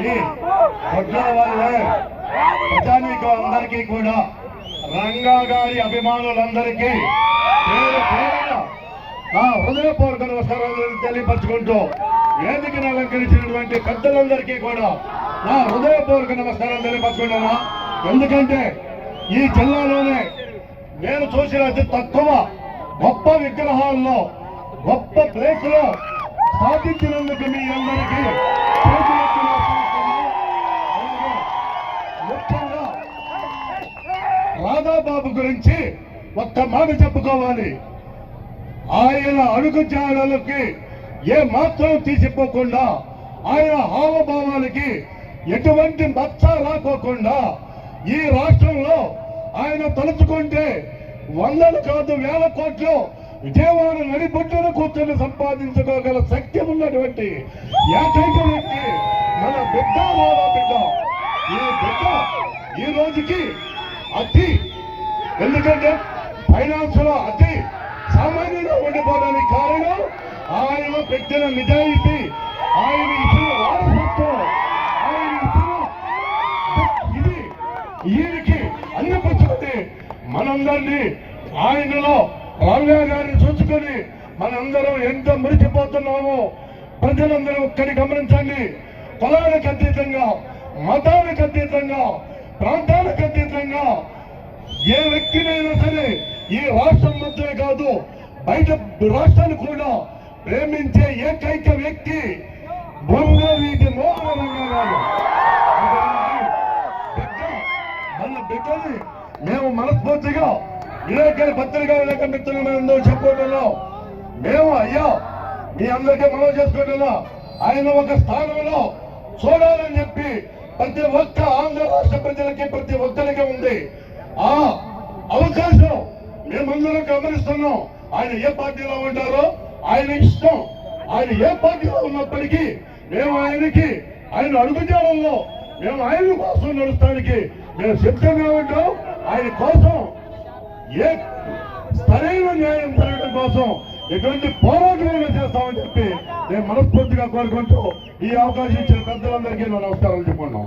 ఈ వల్లే ప్రజానీకం అందరికీ కూడా. రంగా గారి అభిమానులందరికీ పేరు పేరున నా హృదయపూర్వక నమస్కారాలు తెలియపరచుకుంటూ వేదికను అలంకరించినటువంటి పెద్దలందరికీ కూడా నా హృదయపూర్వక నమస్కారం తెలియపరచుకుంటున్నా. ఎందుకంటే ఈ జిల్లాలోనే నేను చూసిన అతి తక్కువ గొప్ప విగ్రహాల్లో గొప్ప ప్లేస్లో స్థాపించినందుకు మీ అందరికీ చంద్రబాబు గురించి ఒక్క మాట చెప్పుకోవాలి. ఆయన అడుగు జాడలకి ఏ మాత్రం తీసిపోకుండా ఆయన హావభావాలకి ఎటువంటి మచ్చ రాకోకుండా ఈ రాష్ట్రంలో ఆయన తలుచుకుంటే వందలు కాదు వేల కోట్లు విజయవాడ నడిబొట్టును కూర్చొని సంపాదించుకోగల శక్తి ఉన్నటువంటి ఏకైక వ్యక్తి మన బిడ్డ బిడ్డ ఈ బిడ్డ ఈ రోజుకి అతి ఎందుకంటే ఫైనాన్స్లో అతి సామాన్యంగా ఉండిపోవడానికి కారణం ఆయన పెట్టిన నిజాయితీ. ఆయన ఇచ్చిన వారసత్వం. ఆయన ఇచ్చిన ఇది ఈయనకి అన్ని మనందరినీ ఆయనలో రామ్యా గారిని చూసుకొని మనందరం ఎంత మురిచిపోతున్నామో ప్రజలందరూ ఒక్కడి గమనించండి. కులానికి అతీతంగా మతానికి అతీతంగా ప్రాంతానికి అతీతంగా ఏ వ్యక్తినైనా సరే ఈ రాష్ట్రం మాత్రమే కాదు బయట రాష్ట్రాన్ని కూడా ప్రేమించే ఏకైక వ్యక్తి బొంగ వీటి మోహన గారు. మన బిడ్డని మేము మనస్ఫూర్తిగా విలేకరి పత్రికా విలేక మిత్రులందరూ చెప్పుకుంటున్నాం మేము అయ్యా మీ అందరికీ మనం చేసుకుంటున్నా ఆయన ఒక స్థానంలో చూడాలని చెప్పి ప్రతి ఒక్క ఆంధ్ర రాష్ట్ర ప్రజలకి ప్రతి ఒక్కరికి ఉంది. ఆ అవకాశం మేమందరం గమనిస్తున్నాం. ఆయన ఏ పార్టీలో ఉంటారో ఆయన ఇష్టం. ఆయన ఏ పార్టీలో ఉన్నప్పటికీ మేము ఆయనకి ఆయన అడుగుజాడంలో మేము ఆయన కోసం నడుస్తానికి మేము సిద్ధంగా ఉంటాం. ఆయన కోసం ఏ సరైన న్యాయం జరగడం కోసం ఎటువంటి పోరాటమైనా చేస్తామని చెప్పి నేను మనస్ఫూర్తిగా కోరుకుంటూ ఈ అవకాశం ఇచ్చిన పెద్దలందరికీ నా నమస్కారాలు చెప్పుకున్నాం